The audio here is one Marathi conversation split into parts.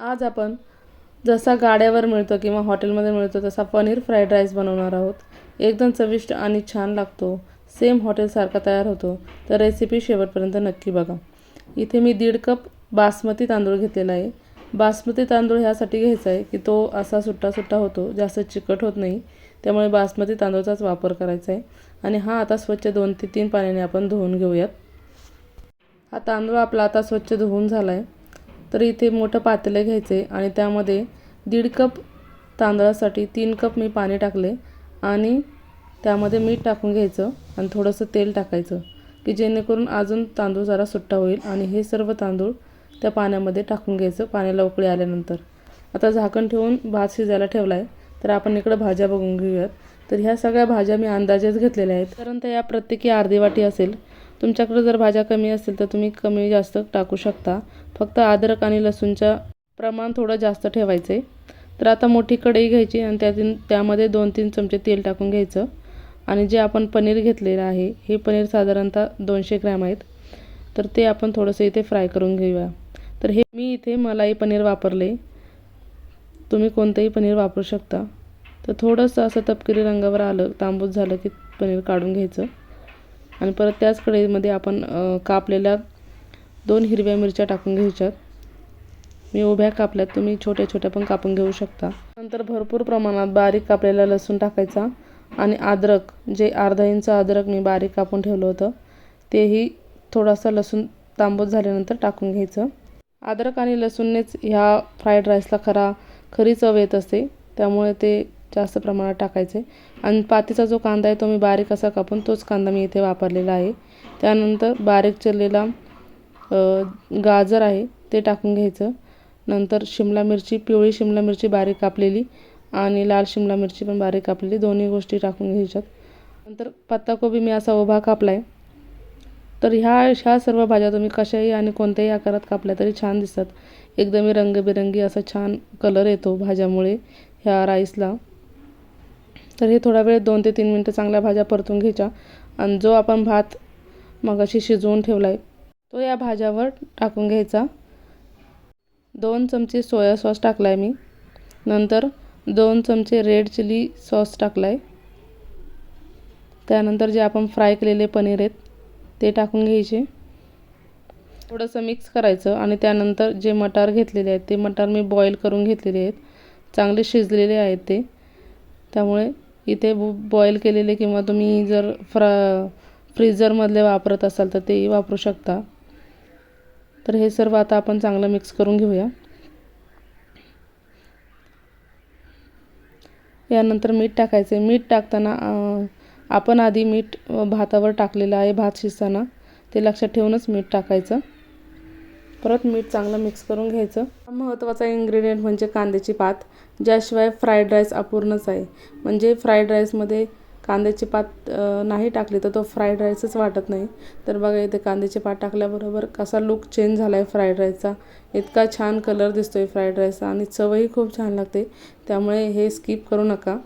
आज आपण जसा गाड्यावर मिळतो किंवा हॉटेलमध्ये मिळतो तसा पनीर फ्राईड राईस बनवणार आहोत. एकदम चविष्ट आणि छान लागतो. सेम हॉटेलसारखा तयार होतो. तर रेसिपी शेवटपर्यंत नक्की बघा. इथे मी दीड कप बासमती तांदूळ घेतलेला आहे. बासमती तांदूळ ह्यासाठी घ्यायचा आहे की तो असा सुट्टा सुट्टा होतो जास्त चिकट होत नाही. त्यामुळे बासमती तांदूळचाच वापर करायचा आहे. आणि हा आता स्वच्छ दोन ते तीन पाण्याने आपण धुवून घेऊयात. हा तांदूळ आपला आता स्वच्छ धुवून झाला आहे तर इथे मोठं पातेलं घ्यायचे आणि त्यामध्ये दीड कप तांदळासाठी तीन कप मी पाणी टाकले आणि त्यामध्ये मीठ टाकून घ्यायचं आणि थोडंसं तेल टाकायचं की जेणेकरून अजून तांदूळ जरा सुट्टा होईल आणि हे सर्व तांदूळ त्या पाण्यामध्ये टाकून घ्यायचं पाण्याला उकळी आल्यानंतर. आता झाकण ठेवून भात शिजायला ठेवला आहे तर आपण इकडं भाज्या बघून घेऊयात. तर ह्या सगळ्या भाज्या मी अंदाजेच घेतलेल्या आहेत. कारण त्या या प्रत्येकी अर्धी वाटी असेल. तुमच्याकडे जर भाज्या कमी असतील तर तुम्ही कमी जास्त टाकू शकता. फक्त अद्रक आणि लसूणचं प्रमाण थोडं जास्त ठेवायचं. आहे तर आता मोठी कढई घ्यायची आणि त्यातून त्यामध्ये दोन तीन चमचे तेल टाकून घ्यायचं. आणि जे आपण पनीर घेतलेलं आहे हे पनीर साधारणतः दोनशे ग्रॅम आहेत. तर ते आपण थोडंसं इथे फ्राय करून घेऊया. तर हे मी इथे मलाई पनीर वापरले. तुम्ही कोणतंही पनीर वापरू शकता. तर थोडंसं असं तपकिरी रंगावर आलं तांबूस झालं की पनीर काढून घ्यायचं. आणि परत त्याच कढईमध्ये आपण कापलेल्या दोन हिरव्या मिरच्या टाकून घ्यायच्यात. मी उभ्या कापल्यात तुम्ही छोट्या छोट्या पण कापून घेऊ शकता. नंतर भरपूर प्रमाणात बारीक कापलेला लसूण टाकायचा आणि अद्रक जे अर्धा इंच अद्रक मी बारीक कापून ठेवलं होतं तेही थोडासा लसूण तांबूस झाल्यानंतर टाकून घ्यायचं. अद्रक आणि लसूणनेच ह्या फ्राईड राईसला खरा खरी चव येत असते. त्यामुळे ते जास्त प्रमाणात टाकायचे. आणि पातीचा जो कांदा आहे तो मी बारीक असा कापून तोच कांदा मी इथे वापरलेला आहे. त्यानंतर बारीक चिरलेला गाजर आहे ते टाकून घ्यायचं. नंतर शिमला मिरची पिवळी शिमला मिरची बारीक कापलेली आणि लाल शिमला मिरची पण बारीक कापलेली. दोन्ही गोष्टी टाकून घ्यायच्यात. नंतर पत्ताकोबी मी असा उभा कापला आहे तर ह्या ह्या सर्व भाज्या तुम्ही कशाही आणि कोणत्याही आकारात कापल्या तरी छान दिसतात. एकदम रंगबिरंगी असा छान कलर येतो भाज्यामुळे ह्या राईसला तर हे थोडा वेळ दोन ते तीन मिनटं चांगल्या भाज्या परतून घ्यायच्या. आणि जो आपण भात मगाशी शिजवून ठेवला आहे तो या भाज्यावर टाकून घ्यायचा. दोन चमचे सोया सॉस टाकला आहे मी. नंतर दोन चमचे रेड चिली सॉस टाकला आहे त्यानंतर जे आपण फ्राय केलेले पनीर आहेत ते टाकून घ्यायचे. थोडंसं मिक्स करायचं आणि त्यानंतर जे मटार घेतलेले आहेत ते मटार मी बॉईल करून घेतलेले आहेत. चांगले शिजलेले आहेत ते. त्यामुळे इथे बॉईल केलेले किंवा तुम्ही जर फ्रा फ्रीजरमधले वापरत असाल तर तेही वापरू शकता. तर हे सर्व आता आपण चांगलं मिक्स करून घेऊया. यानंतर मीठ टाकायचे. मीठ टाकताना आपण आधी मीठ भातावर टाकलेलं आहे भात शिजताना. ते लक्षात ठेवूनच मीठ टाकायचं. परत मीठ चांगलं मिक्स करून घ्यायचं. महत्त्वाचा इन्ग्रेडियंट म्हणजे कांद्याची पात ज्याशिवाय फ्राईड राईस अपूर्णच आहे. म्हणजे फ्राईड राईसमध्ये कांद्याची पात नाही टाकली तर तो फ्राईड राईसच वाटत नाही. तर बघा इथे कांद्याची पात टाकल्याबरोबर कसा लुक चेंज झाला आहे फ्राईड राईसचा इतका छान कलर दिसतो आहे फ्राईड राईसचा आणि चवही खूप छान लागते. त्यामुळे हे स्किप करू नका.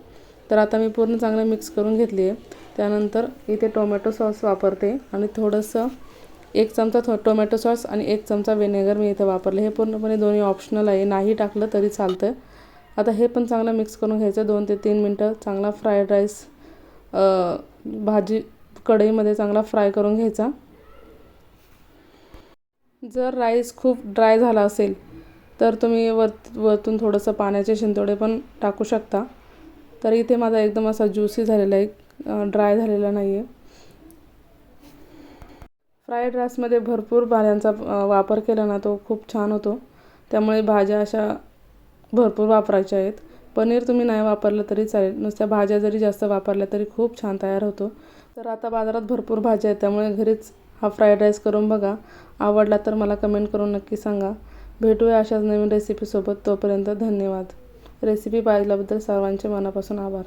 तर आता मी पूर्ण चांगलं मिक्स करून घेतली आहे त्यानंतर इथे टोमॅटो सॉस वापरते आणि थोडंसं एक चमचा थो टोमॅटो सॉस आणि एक चमचा व्हिनेगर मी इथे वापरले. हे पूर्णपणे दोन्ही ऑप्शनल आहे. नाही टाकलं तरी चालतं आता हे पण चांगलं मिक्स करून घ्यायचं. दोन ते तीन मिनटं चांगला फ्राईड राईस भाजी कढईमध्ये चांगला फ्राय करून घ्यायचा. जर राईस खूप ड्राय झाला असेल तर तुम्ही वर वरतून थोडंसं पाण्याचे शिंतोडे पण टाकू शकता. तर इथे माझा एकदम असा ज्युसी झालेला आहे. ड्राय झालेला नाही आहे फ्राईड राईसमध्ये भरपूर भाज्यांचा वापर केला ना तो खूप छान होतो. त्यामुळे भाज्या अशा भरपूर वापरायच्या आहेत. पनीर तुम्ही नाही वापरलं तरी चालेल. नुसत्या भाज्या जरी जास्त वापरल्या तरी खूप छान तयार होतो. तर आता बाजारात भरपूर भाज्या आहेत. त्यामुळे घरीच हा फ्राईड राईस करून बघा. आवडला तर मला कमेंट करून नक्की सांगा. भेटूया अशाच नवीन रेसिपीसोबत तोपर्यंत धन्यवाद. रेसिपी पाहिल्याबद्दल सर्वांचे मनापासून आभार.